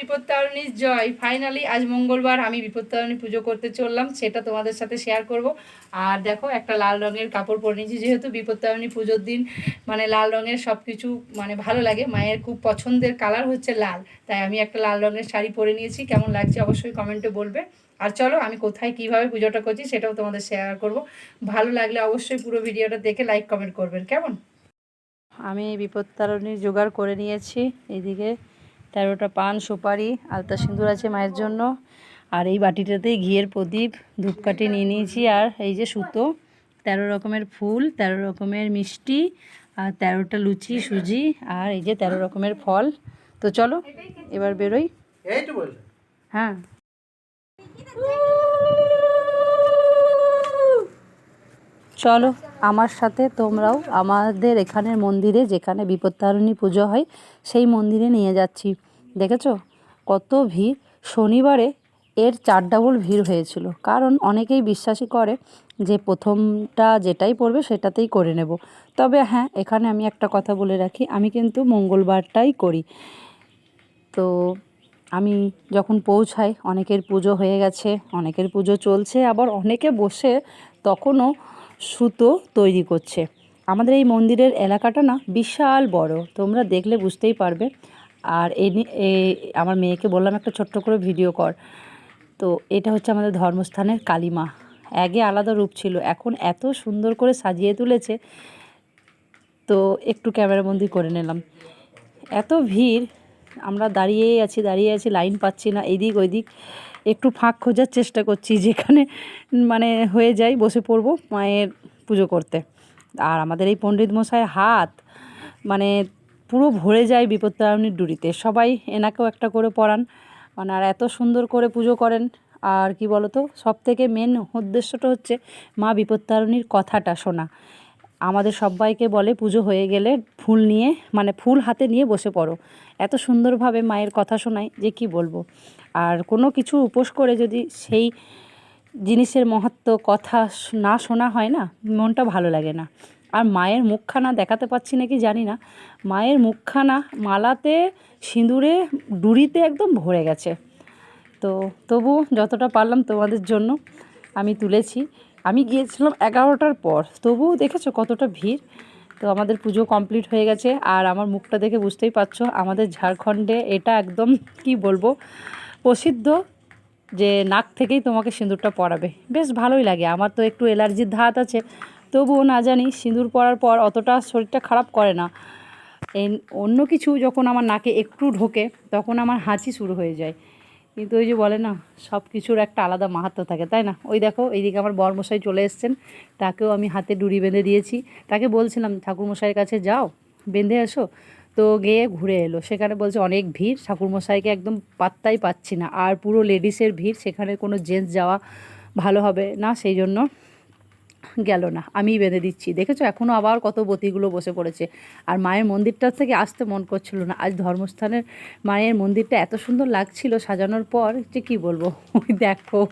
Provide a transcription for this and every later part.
বিপত্তারণী, জয়। Finally আজ মঙ্গলবার আমি বিপত্তারণী পুজো করতে চললাম, সেটা তোমাদের সাথে শেয়ার করব। আর দেখো, একটা লাল রঙের কাপড় পরে নিয়েছি, যেহেতু বিপত্তারণী পুজোর দিন মানে লাল রঙের সব কিছু মানে ভালো লাগে। মায়ের খুব পছন্দের কালার হচ্ছে লাল। তাই আমি একটা লাল রঙের শাড়ি পরে নিয়েছি। কেমন লাগছে অবশ্যই কমেন্টে বলবে। আর চলো, আমি কোথায় কীভাবে পুজোটা করছি, সেটাও তোমাদের শেয়ার করব। ভালো লাগলে অবশ্যই পুরো ভিডিওটা দেখে লাইক কমেন্ট করবেন। কেমন? আমি বিপত্তারণীর জোগাড় করে নিয়েছি এইদিকে তেরোটা পান সুপারি আলতা সিঁদুর আছে মায়ের জন্য। আর এই বাটিটাতে ঘিয়ের প্রদীপ ধূপকাঠি নিয়ে নিয়েছি। আর এই যে সুতো তেরো রকমের ফুল তেরো রকমের মিষ্টি আর তেরোটা লুচি সুজি আর এই যে তেরো রকমের ফল। তো চলো এবার বেরোই। হ্যাঁ। চলো। আমার সাথে তোমরাও আমাদের এখানের মন্দিরে যেখানে বিপত্তারিণী পুজো হয়, সেই মন্দিরে নিয়ে যাচ্ছি। দেখেছ? কত ভিড়। শনিবারে এর চার ডাবল ভিড় হয়েছিল। কারণ অনেকেই বিশ্বাসী করে যে প্রথমটা যেটাই পড়বে সেটাতেই করে নেব। তবে হ্যাঁ এখানে আমি একটা কথা বলে রাখি, আমি কিন্তু মঙ্গলবারটাই করি। তো আমি যখন পৌঁছাই, অনেকের পুজো হয়ে গেছে, অনেকের পুজো চলছে, আবার অনেকে বসে তখনও সুতো তৈরি করছে। আমাদের এই মন্দিরের এলাকাটা না বিশাল বড়, তোমরা দেখলে বুঝতেই পারবে। আর এ- আমার মেয়েকে বললাম একটা ছোট্ট করে ভিডিও কর। তো এটা হচ্ছে আমাদের ধর্মস্থানের কালীমা। আগে আলাদা রূপ ছিল, এখন এত সুন্দর করে সাজিয়ে তুলেছে। তো একটু ক্যামেরাবন্দি করে নিলাম। এত ভিড়, আমরা দাঁড়িয়েই আছি, দাঁড়িয়ে আছি, লাইন পাচ্ছি না, এদিক ওইদিক। একটু ফাঁক খোঁজার চেষ্টা করছি, যেখানে মানে হয়ে যায় বসে পড়ব মায়ের পুজো করতে। আর আমাদের এই পণ্ডিত মশাইয়ের হাত মানে পুরো ভরে যায় বিপত্তারণীর ডুরিতে সবাই এনাকেও একটা করে পড়ান। মানে আর এত সুন্দর করে পুজো করেন, আর কি বলতো সব থেকে মেন উদ্দেশ্যটা হচ্ছে মা বিপত্তারণীর কথাটা শোনা। আমাদের সবাইকে বলে পুজো হয়ে গেলে ফুল নিয়ে মানে ফুল হাতে নিয়ে বসে পড়ো। এত সুন্দরভাবে মায়ের কথা শোনায় যে কি বলব। আর কোনো কিছু উপোস করে যদি সেই জিনিসের মহত্ব কথা না শোনা হয় না, মনটা ভালো লাগে না। আর মায়ের মুখখানা দেখাতে পাচ্ছি নাকি জানি না। মায়ের মুখখানা মালাতে, সিঁদুরে, ডুরিতে একদম ভরে গেছে। তো তবু যতটা পারলাম তোমাদের জন্য আমি তুলেছি। আমি গিয়েছিলাম এগারোটার পর। তবুও দেখেছ কতটা ভিড়? তো আমাদের পুজো কমপ্লিট হয়ে গেছে। আর আমার মুখটা দেখে বুঝতেই পারছ, আমাদের ঝাড়খণ্ডে এটা একদম কি বলব, প্রসিদ্ধ যে নাক থেকেই তোমাকে সিঁদুরটা পরাবে। বেশ ভালোই লাগে। আমার তো একটু অ্যালার্জির ধাত আছে, তবুও না জানি সিঁদুর পরার পর অতটা শরীরটা খারাপ করে না। অন্য কিছু যখন আমার নাকে একটু ঢোকে, তখন আমার হাঁচি শুরু হয়ে যায়। কিন্তু ওই যে বলে না সব কিছুর একটা আলাদা মাহাত্ম থাকে, তাই না? ওই দেখো, এইদিকে আমার বরমশাই চলে এসছেন, তাকেও আমি হাতে ডুরি বেঁধে দিয়েছি। তাকে বলছিলাম, ঠাকুরমশাইয়ের কাছে যাও, বেঁধে এসো। তো গিয়ে ঘুরে এলো, সেখানে বলছে, অনেক ভিড়, ঠাকুরমশাইকে একদম পাত্তাই পাচ্ছি না, আর পুরো লেডিসের ভিড়, সেখানে কোনো জেন্টস যাওয়া ভালো হবে না, সেই জন্য গেল না, আমিই বেঁধে দিচ্ছি। দেখেছ এখনও আবার কত বতিগুলো বসে পড়েছে। আর মায়ের মন্দিরটার থেকে আসতে মন করছিল না। আজ ধর্মস্থানের মায়ের মন্দিরটা এত সুন্দর লাগছিল সাজানোর পর, যে কি বলব? ওই দেখো,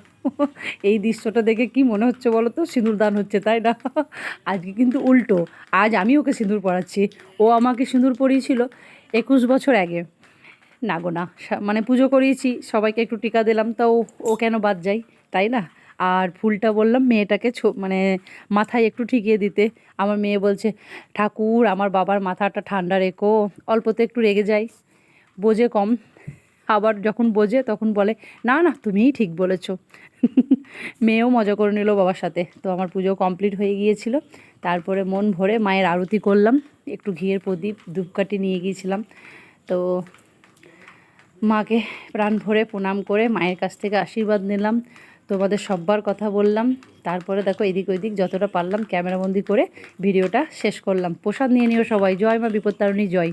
এই দৃশ্যটা দেখে কি মনে হচ্ছে বলো তো? সিঁদুর দান হচ্ছে, তাই না? আজকে কিন্তু উল্টো। আজ আমি ওকে সিঁদুর পরাচ্ছি। ও আমাকে সিঁদুর পরিয়েছিল একুশ বছর আগে। না গো না মানে পুজো করিয়েছি, সবাইকে একটু টিকা দিলাম, তো ও- কেন বাদ যায়? তাই না? আর ফুলটা বললাম মেয়েটাকে মানে মাথায় একটু ঠিকিয়ে দিতে। আমার মেয়ে বলছে, ঠাকুর, আমার বাবার মাথাটা ঠান্ডা রেখো, অল্পতে একটু রেগে যায় বোঝে কম। আবার যখন বোঝে তখন বলে, না না, তুমিই ঠিক বলেছ। মেয়েও মজা করে নিল বাবার সাথে। তো আমার পুজো কমপ্লিট হয়ে গিয়েছিল। তারপরে মন ভরে মায়ের আরতি করলাম। একটু ঘিয়ের প্রদীপ, ধূপকাঠি নিয়ে গিয়েছিলাম। তো মাকে প্রাণ ভরে প্রণাম করে মায়ের কাছ থেকে আশীর্বাদ নিলাম। তোমাদের সব্বার কথা বললাম। তারপরে দেখো এদিক ওইদিক যতটা পারলাম ক্যামেরাবন্দি করে ভিডিওটা শেষ করলাম। প্রসাদ নিয়ে নিও সবাই। জয় মা বিপত্তারণী, জয়।